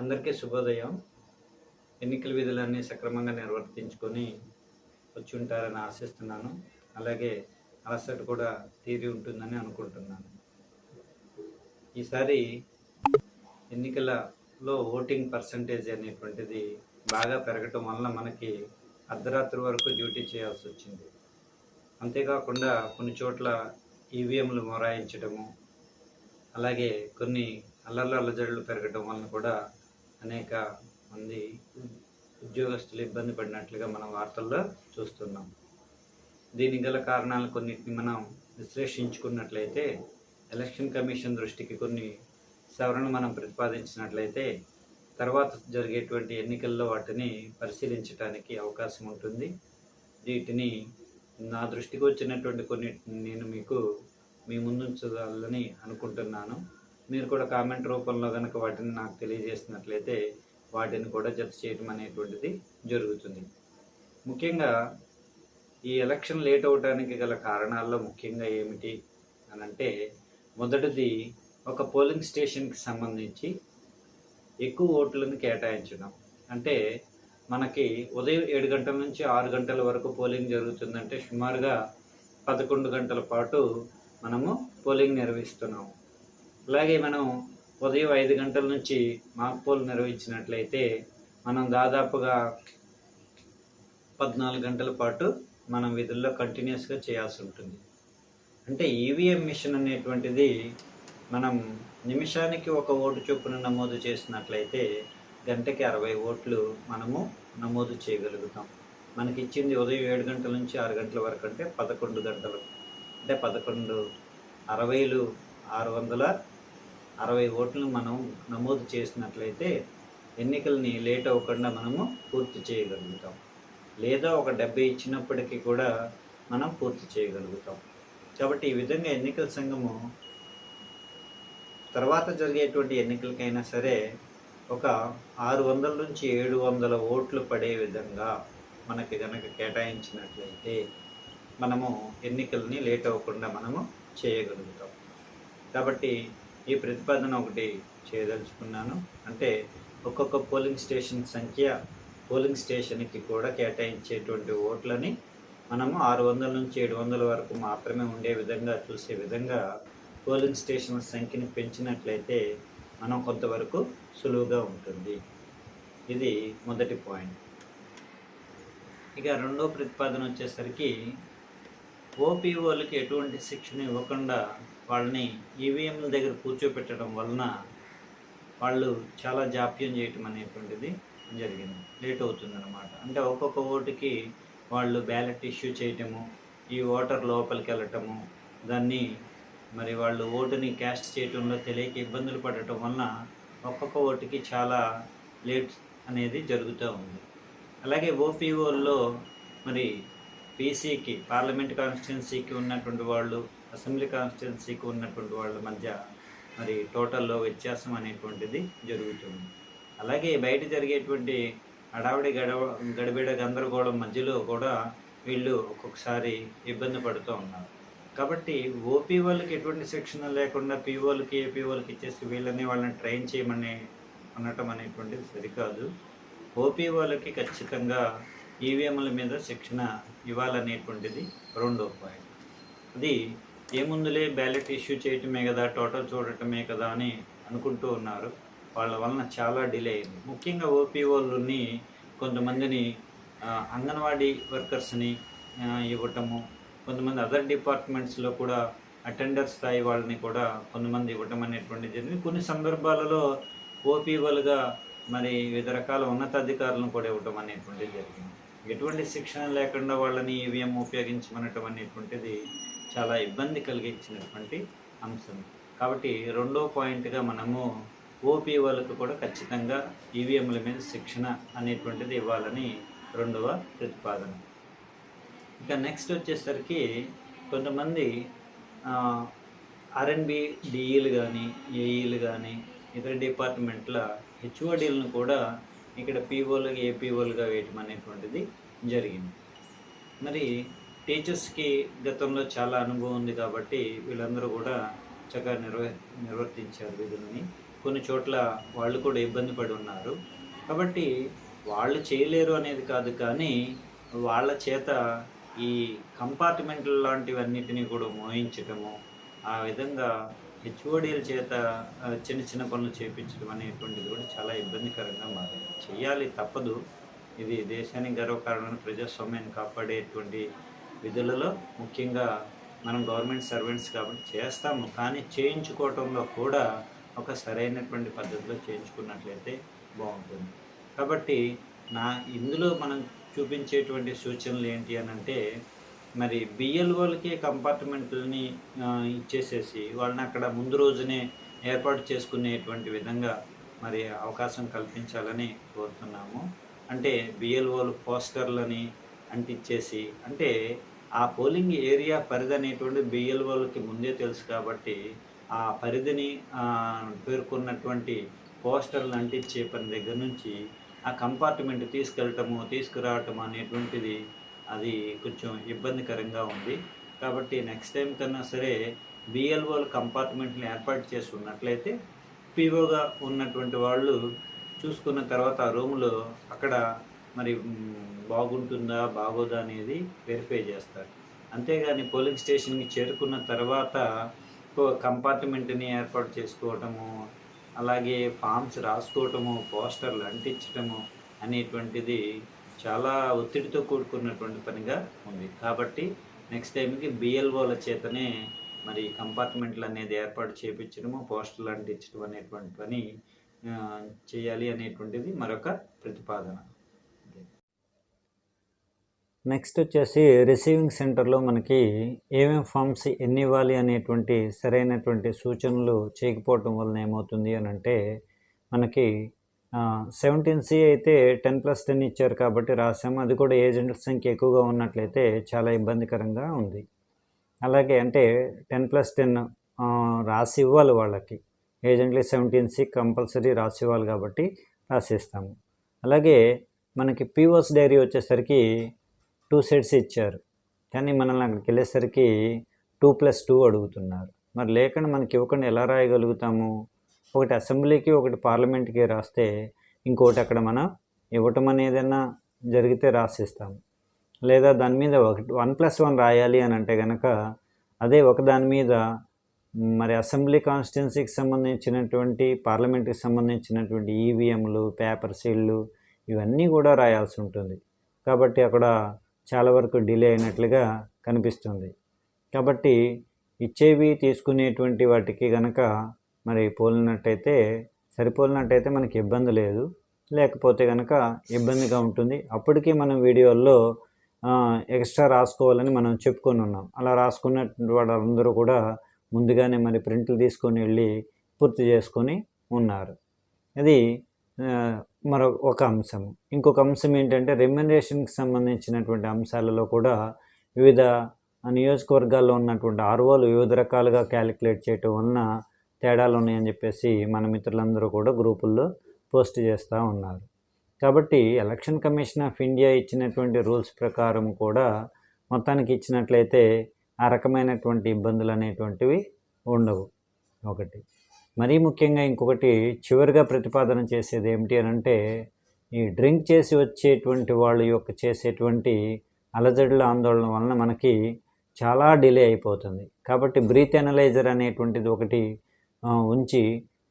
అందరికీ శుభోదయం. ఎన్నికల విధులన్నీ సక్రమంగా నిర్వర్తించుకొని వచ్చి ఉంటారని ఆశిస్తున్నాను. అలాగే అలసట కూడా తీరి ఉంటుందని అనుకుంటున్నాను. ఈసారి ఎన్నికలలో ఓటింగ్ పర్సంటేజ్ అనేటువంటిది బాగా పెరగటం వలన మనకి అర్ధరాత్రి వరకు డ్యూటీ చేయాల్సి వచ్చింది. అంతేకాకుండా కొన్ని చోట్ల ఈవీఎంలు మొరాయించడము అలాగే కొన్ని అల్లర్ల అల్లజడులు పెరగడం వలన కూడా అనేక మంది ఉద్యోగస్తులు ఇబ్బంది పడినట్లుగా మనం వార్తల్లో చూస్తున్నాం. దీనికి గల కారణాలు కొన్నిటిని మనం విశ్లేషించుకున్నట్లయితే ఎలక్షన్ కమిషన్ దృష్టికి కొన్ని సవరణ మనం ప్రతిపాదించినట్లయితే తర్వాత జరిగేటువంటి ఎన్నికల్లో వాటిని పరిశీలించడానికి అవకాశం ఉంటుంది. వీటిని నా దృష్టికి వచ్చినటువంటి కొన్ని నేను మీకు మీ ముందుంచాలని అనుకుంటున్నాను. మీరు కూడా కామెంట్ రూపంలో కనుక వాటిని నాకు తెలియజేసినట్లయితే వాటిని కూడా జత చేయడం అనేటువంటిది జరుగుతుంది. ముఖ్యంగా ఈ ఎలక్షన్ లేట్ అవడానికి గల కారణాల్లో ముఖ్యంగా ఏమిటి అని అంటే మొదటిది ఒక పోలింగ్ స్టేషన్కి సంబంధించి ఎక్కువ ఓట్లను కేటాయించడం. అంటే మనకి ఉదయం ఏడు గంటల నుంచి ఆరు గంటల వరకు పోలింగ్ జరుగుతుందంటే సుమారుగా పదకొండు గంటల పాటు మనము పోలింగ్ నిర్వహిస్తున్నాం అలాగే మనం ఉదయం ఐదు గంటల నుంచి మాక్పోలు నిర్వహించినట్లయితే మనం దాదాపుగా పద్నాలుగు గంటల పాటు మనం విధుల్లో కంటిన్యూస్గా చేయాల్సి ఉంటుంది. అంటే ఈవీఎం మిషన్ అనేటువంటిది మనం నిమిషానికి ఒక ఓటు చొప్పున నమోదు చేసినట్లయితే గంటకి అరవై ఓట్లు మనము నమోదు చేయగలుగుతాం. మనకి ఇచ్చింది ఉదయం ఏడు గంటల నుంచి ఆరు గంటల వరకు అంటే పదకొండు గంటలు. అంటే పదకొండు అరవైలు ఆరు వందల అరవై ఓట్లు మనం నమోదు చేసినట్లయితే ఎన్నికల్ని లేట్ అవ్వకుండా మనము పూర్తి చేయగలుగుతాం. లేదా ఒక డెబ్బై ఇచ్చినప్పటికీ కూడా మనం పూర్తి చేయగలుగుతాం. కాబట్టి ఈ విధంగా ఎన్నికల సంఘము తర్వాత జరిగేటువంటి ఎన్నికలకైనా సరే ఒక ఆరు వందల నుంచి ఏడు వందల ఓట్లు పడే విధంగా మనకి కనుక కేటాయించినట్లయితే మనము ఎన్నికల్ని లేట్ అవ్వకుండా మనము చేయగలుగుతాం. కాబట్టి ఈ ప్రతిపాదన ఒకటి చేయదలుచుకున్నాను. అంటే ఒక్కొక్క పోలింగ్ స్టేషన్ సంఖ్య పోలింగ్ స్టేషన్కి కూడా కేటాయించేటువంటి ఓట్లని మనము ఆరు వందల నుంచి ఏడు వందల వరకు మాత్రమే ఉండే విధంగా చూసే విధంగా పోలింగ్ స్టేషన్ల సంఖ్యను పెంచినట్లయితే మనం కొంతవరకు సులువుగా ఉంటుంది. ఇది మొదటి పాయింట్. ఇక రెండో ప్రతిపాదన వచ్చేసరికి ఓపీఓలకి ఎటువంటి శిక్షణ ఇవ్వకుండా వాళ్ళని ఈవీఎంల దగ్గర కూర్చోపెట్టడం వలన వాళ్ళు చాలా జాప్యం చేయటం అనేటువంటిది జరిగింది. లేట్ అవుతుందన్నమాట. అంటే ఒక్కొక్క ఓటుకి వాళ్ళు బ్యాలెట్ ఇష్యూ చేయటము ఈ ఓటర్ లోపలికి వెళ్ళటము దాన్ని మరి వాళ్ళు ఓటుని క్యాస్ట్ చేయటంలో తెలియక ఇబ్బందులు పడటం వలన ఒక్కొక్క ఓటుకి చాలా లేట్ అనేది జరుగుతూ ఉంది. అలాగే ఓపీఓల్లో మరి పీసీకి పార్లమెంట్ కాన్స్టిట్యున్సీకి ఉన్నటువంటి వాళ్ళు అసెంబ్లీ కాన్స్టిట్యున్సీకి ఉన్నటువంటి వాళ్ళ మధ్య మరి టోటల్లో వ్యత్యాసం అనేటువంటిది జరుగుతుంది. అలాగే బయట జరిగేటువంటి హడావిడి గడవ గడిబిడ గందరగోళం మధ్యలో కూడా వీళ్ళు ఒక్కొక్కసారి ఇబ్బంది పడుతూ ఉన్నారు. కాబట్టి ఓపీ వాళ్ళకి ఎటువంటి శిక్షణ లేకుండా పీఓలకి ఏపీఓలకి ఇచ్చేసి వీళ్ళని వాళ్ళని ట్రైన్ చేయమని అనటం అనేటువంటిది సరికాదు. ఓపీ వాళ్ళకి ఖచ్చితంగా ఈవీఎంల మీద శిక్షణ ఇవ్వాలనేటువంటిది రెండో పాయింట్. అది ఏముందులే బ్యాలెట్ ఇష్యూ చేయటమే కదా టోటల్ చూడటమే కదా అని అనుకుంటూ ఉన్నారు. వాళ్ళ వలన చాలా డిలే అయింది. ముఖ్యంగా ఓపీఓలని కొంతమందిని అంగన్వాడీ వర్కర్స్ని ఇవ్వటము కొంతమంది అదర్ డిపార్ట్మెంట్స్లో కూడా అటెండర్ స్థాయి వాళ్ళని కూడా కొంతమంది ఇవ్వటం అనేటువంటిది జరిగింది. కొన్ని సందర్భాలలో ఓపీఓలుగా మరి వివిధ రకాల ఉన్నతాధికారులను కూడా ఇవ్వటం అనేటువంటిది జరిగింది. ఎటువంటి శిక్షణ లేకుండా వాళ్ళని ఈవీఎం ఉపయోగించమనటం అనేటువంటిది చాలా ఇబ్బంది కలిగించినటువంటి అంశం. కాబట్టి రెండో పాయింట్గా మనము ఓపీ వాళ్ళకు కూడా ఖచ్చితంగా ఈవీఎంల మీద శిక్షణ అనేటువంటిది ఇవ్వాలని రెండవ ప్రతిపాదన. ఇక నెక్స్ట్ వచ్చేసరికి కొంతమంది ఆర్ఎన్బి డిఈలు కానీ ఏఈలు కానీ ఇతర డిపార్ట్మెంట్ల హెచ్ఓడీలను కూడా ఇక్కడ పీఓలు ఏపీఓలుగా వేయటం అనేటువంటిది జరిగింది. మరి టీచర్స్కి గతంలో చాలా అనుభవం ఉంది కాబట్టి వీళ్ళందరూ కూడా చక్కగా నిర్వ నిర్వర్తించారు విధులని. కొన్ని చోట్ల వాళ్ళు కూడా ఇబ్బంది పడి ఉన్నారు. కాబట్టి వాళ్ళు చేయలేరు అనేది కాదు కానీ వాళ్ళ చేత ఈ కంపార్ట్మెంట్లు లాంటివన్నిటిని కూడా మోయించటము ఆ విధంగా హెచ్ఓడీల చేత చిన్న చిన్న పనులు చేయించడం అనేటువంటిది కూడా చాలా ఇబ్బందికరంగా మారింది. చేయాలి తప్పదు. ఇది దేశానికి గర్వకారణం ప్రజాస్వామ్యాన్ని కాపాడేటువంటి విధులలో ముఖ్యంగా మనం గవర్నమెంట్ సర్వెంట్స్ కాబట్టి చేస్తాము. కానీ చేయించుకోవటంలో కూడా ఒక సరైనటువంటి పద్ధతిలో చేయించుకున్నట్లయితే బాగుంటుంది. కాబట్టి నా ఇందులో మనం చూపించేటువంటి సూచనలు ఏంటి అని అంటే మరి బిఎల్ఓలకే కంపార్ట్మెంట్లని ఇచ్చేసేసి వాళ్ళని అక్కడ ముందు రోజునే ఏర్పాటు చేసుకునేటువంటి విధంగా మరి అవకాశం కల్పించాలని కోరుతున్నాము. అంటే బిఎల్ఓలు పోస్టర్లని అంటించేసి అంటే ఆ పోలింగ్ ఏరియా పరిధి అనేటువంటి బిఎల్ఓలకి ముందే తెలుసు కాబట్టి ఆ పరిధిని పేర్కొన్నటువంటి పోస్టర్లు అంటించే పని దగ్గర నుంచి ఆ కంపార్ట్మెంట్ తీసుకెళ్ళటము తీసుకురావటం అనేటువంటిది అది కొంచెం ఇబ్బందికరంగా ఉంది. కాబట్టి నెక్స్ట్ టైం కన్నా సరే బిఎల్ఓల కంపార్ట్మెంట్ని ఏర్పాటు చేసి ఉన్నట్లయితే పీఓగా ఉన్నటువంటి వాళ్ళు చూసుకున్న తర్వాత ఆ రూమ్లో అక్కడ మరి బాగుంటుందా బాగోదా అనేది వెరిఫై చేస్తారు. అంతేగాని పోలింగ్ స్టేషన్కి చేరుకున్న తర్వాత కంపార్ట్మెంట్ని ఏర్పాటు చేసుకోవటము అలాగే ఫామ్స్ రాసుకోవటము పోస్టర్లు అంటించటము అనేటువంటిది చాలా ఒత్తిడితో కూడుకున్నటువంటి పనిగా ఉంది. కాబట్టి నెక్స్ట్ టైంకి బిఎల్ఓల చేతనే మరి కంపార్ట్మెంట్లు అనేది ఏర్పాటు చేయించడము పోస్టర్లు అంటించడం అనేటువంటి పని చేయాలి అనేటువంటిది మరొక ప్రతిపాదన. నెక్స్ట్ వచ్చేసి రిసీవింగ్ సెంటర్లో మనకి ఏమేమి ఫామ్స్ ఎన్ని ఇవ్వాలి అనేటువంటి సరైనటువంటి సూచనలు చేయకపోవటం వలన ఏమవుతుంది అని అంటే మనకి సెవెంటీన్ సి అయితే టెన్ ప్లస్ టెన్ ఇచ్చారు కాబట్టి రాసాము. అది కూడా ఏజెంట్ల సంఖ్య ఎక్కువగా ఉన్నట్లయితే చాలా ఇబ్బందికరంగా ఉంది. అలాగే అంటే టెన్ ప్లస్ టెన్ రాసి ఇవ్వాలి వాళ్ళకి. ఏజెంట్లీ సెవెంటీన్ సి కంపల్సరీ రాసి ఇవ్వాలి కాబట్టి రాసిస్తాము. అలాగే మనకి పీఓస్ డైరీ వచ్చేసరికి టూ సెట్స్ ఇచ్చారు. కానీ మనల్ని అక్కడికి వెళ్ళేసరికి టూ ప్లస్ టూ అడుగుతున్నారు. మరి లేకుండా మనకి ఇవ్వకుండా ఎలా రాయగలుగుతాము? ఒకటి అసెంబ్లీకి ఒకటి పార్లమెంట్కి రాస్తే ఇంకోటి అక్కడ మనం ఇవ్వటం అనేదైనా జరిగితే రాసిస్తాము. లేదా దాని మీద ఒకటి వన్ ప్లస్ వన్ రాయాలి అని అంటే కనుక అదే ఒక దాని మీద మరి అసెంబ్లీ కాన్స్టిట్యున్సీకి సంబంధించినటువంటి పార్లమెంట్కి సంబంధించినటువంటి ఈవీఎంలు పేపర్ సీళ్ళు ఇవన్నీ కూడా రాయాల్సి ఉంటుంది. కాబట్టి అక్కడ చాలా వరకు డిలే అయినట్లుగా కనిపిస్తుంది. కాబట్టి ఇచ్చేవి తీసుకునేటువంటి వాటికి కనుక మరి పోలినట్టయితే సరిపోలినట్టయితే మనకి ఇబ్బంది లేదు. లేకపోతే కనుక ఇబ్బందిగా ఉంటుంది. అప్పటికీ మనం వీడియోల్లో ఎక్స్ట్రా రాసుకోవాలని మనం చెప్పుకొని ఉన్నాం. అలా రాసుకున్న వాళ్ళందరూ కూడా ముందుగానే మరి ప్రింట్లు తీసుకొని వెళ్ళి పూర్తి చేసుకొని ఉన్నారు. అది మరో ఒక అంశం ఇంకొక అంశం ఏంటంటే రెమ్యునరేషన్కి సంబంధించినటువంటి అంశాలలో కూడా వివిధ నియోజకవర్గాల్లో ఉన్నటువంటి ఆర్వోలు వివిధ రకాలుగా క్యాలిక్యులేట్ చేయటం వలన తేడాలు ఉన్నాయని చెప్పేసి మన మిత్రులందరూ కూడా గ్రూపుల్లో పోస్ట్ చేస్తూ ఉన్నారు. కాబట్టి ఎలక్షన్ కమిషన్ ఆఫ్ ఇండియా ఇచ్చినటువంటి రూల్స్ ప్రకారం కూడా మొత్తానికి ఇచ్చినట్లయితే ఆ రకమైనటువంటి ఇబ్బందులు అనేటువంటివి ఉండవు. ఒకటి. మరీ ముఖ్యంగా ఇంకొకటి చివరిగా ప్రతిపాదన చేసేది ఏమిటి అని అంటే ఈ డ్రింక్ చేసి వచ్చేటువంటి వాళ్ళు యొక్క చేసేటువంటి అలజడుల ఆందోళన వలన మనకి చాలా డిలే అయిపోతుంది. కాబట్టి బ్రీత్ ఎనలైజర్ అనేటువంటిది ఒకటి ఉంచి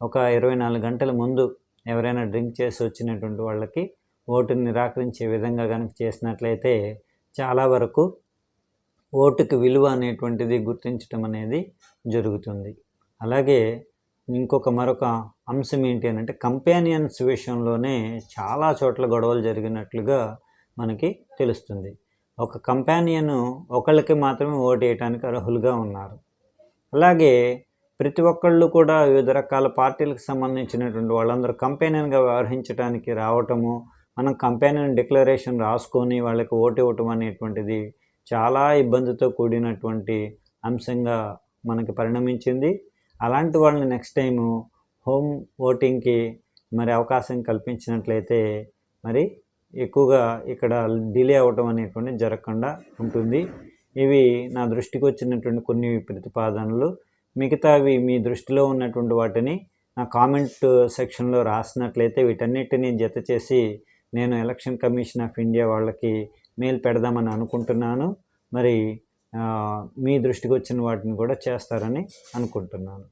ఒక ఇరవై నాలుగు గంటల ముందు ఎవరైనా డ్రింక్ చేసి వచ్చినటువంటి వాళ్ళకి ఓటుని నిరాకరించే విధంగా కనుక చేసినట్లయితే చాలా వరకు ఓటుకి విలువ అనేటువంటిది గుర్తించడం అనేది జరుగుతుంది. అలాగే ఇంకొక మరొక అంశం ఏంటి అని అంటే కంపానియన్స్ విషయంలోనే చాలా చోట్ల గొడవలు జరిగినట్లుగా మనకి తెలుస్తుంది. ఒక కంపానియన్ ఒకళ్ళకి మాత్రమే ఓటు వేయడానికి అర్హులుగా ఉన్నారు. అలాగే ప్రతి ఒక్కళ్ళు కూడా వివిధ రకాల పార్టీలకు సంబంధించినటువంటి వాళ్ళందరూ కంపెనీగా వ్యవహరించడానికి రావటము మనం కంపానియన్ డిక్లరేషన్ రాసుకొని వాళ్ళకి ఓటు ఇవ్వటం అనేటువంటిది చాలా ఇబ్బందితో కూడినటువంటి అంశంగా మనకి పరిణమించింది. అలాంటి వాళ్ళని నెక్స్ట్ టైము హోమ్ ఓటింగ్కి మరి అవకాశం కల్పించినట్లయితే మరి ఎక్కువగా ఇక్కడ డిలే అవ్వటం అనేటువంటిది జరగకుండా ఉంటుంది. ఇవి నా దృష్టికి వచ్చినటువంటి కొన్ని ప్రతిపాదనలు. మిగతావి మీ దృష్టిలో ఉన్నటువంటి వాటిని నా కామెంట్ సెక్షన్లో రాసినట్లయితే వీటన్నిటిని జత చేసి నేను ఎలక్షన్ కమిషన్ ఆఫ్ ఇండియా వాళ్ళకి మెయిల్ పెడదామని అనుకుంటున్నాను. మరి మీ దృష్టికి వచ్చిన వాటిని కూడా చేస్తారని అనుకుంటున్నాను.